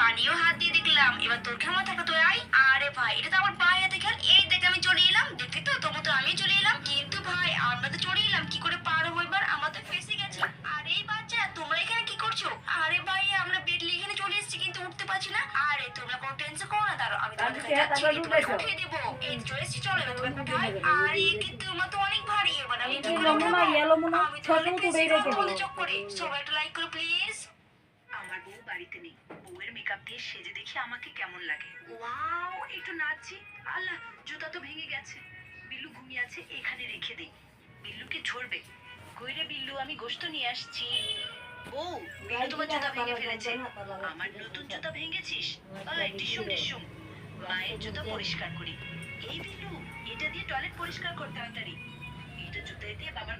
পানিও হাত দিয়ে দেখলাম। এবার তোর ক্ষমতা থাকলে তুই আই আরে ভাই, এটা তো আমার বাইরে হাতে খেল। এই দেখ, আমি চলে এলাম। দেখলি তো তোর মতো আমি চলে এলাম কিন্তু ভাই আমরা তো চলে এলাম কি করে পার হব এবার আমরা তো ফেসে গেছি আরে এই বাচ্চা তোমরা এখানে কি করছ আরে ভাই আমরা বেডলি এখানে চলে এসেছি কিন্তু উঠতে পারছি না। আরে তোমরা কোনো টেনশন করো না দাঁড়াও আমি তোমাদের কাছে যাচ্ছি তোমাকে উঠিয়ে দেবো। এই এসেছি চলো এবার তোমাকে উঠাই আরে কিন্তু তোমার তো অনেক ভারী এবার আমি কি করে মনে আমি তো ছোট অনেক তুলে বেশি রেখে বড় দিল চক্করে সবাই একটা লাইক করো প্লিজ আমার বউ বাড়িতে নেই। বউয়ের মেকআপ দিয়ে সেজে দেখি আমাকে কেমন লাগে। ওয়াও একটু নাচছি। আল্লাহ জুতা তো ভেঙে গেছে। বিল্লু ঘুমিয়ে আছে এখানে রেখে দেই। বিল্লুকে ঝরবে। কইরে বিল্লু আমি গোশত নিয়ে আসছি। বিল্লু তোমার জুতা ভেঙে ফেলেছে। আমার নতুন জুতা ভেঙেছিস? ওই টিসুম টিসুম। মায়ের জুতা পরিষ্কার করি। এই বিল্লু এটা দিয়ে টয়লেট পরিষ্কার করতে তাড়াতাড়ি। এটা জুতায় দিয়ে বাবার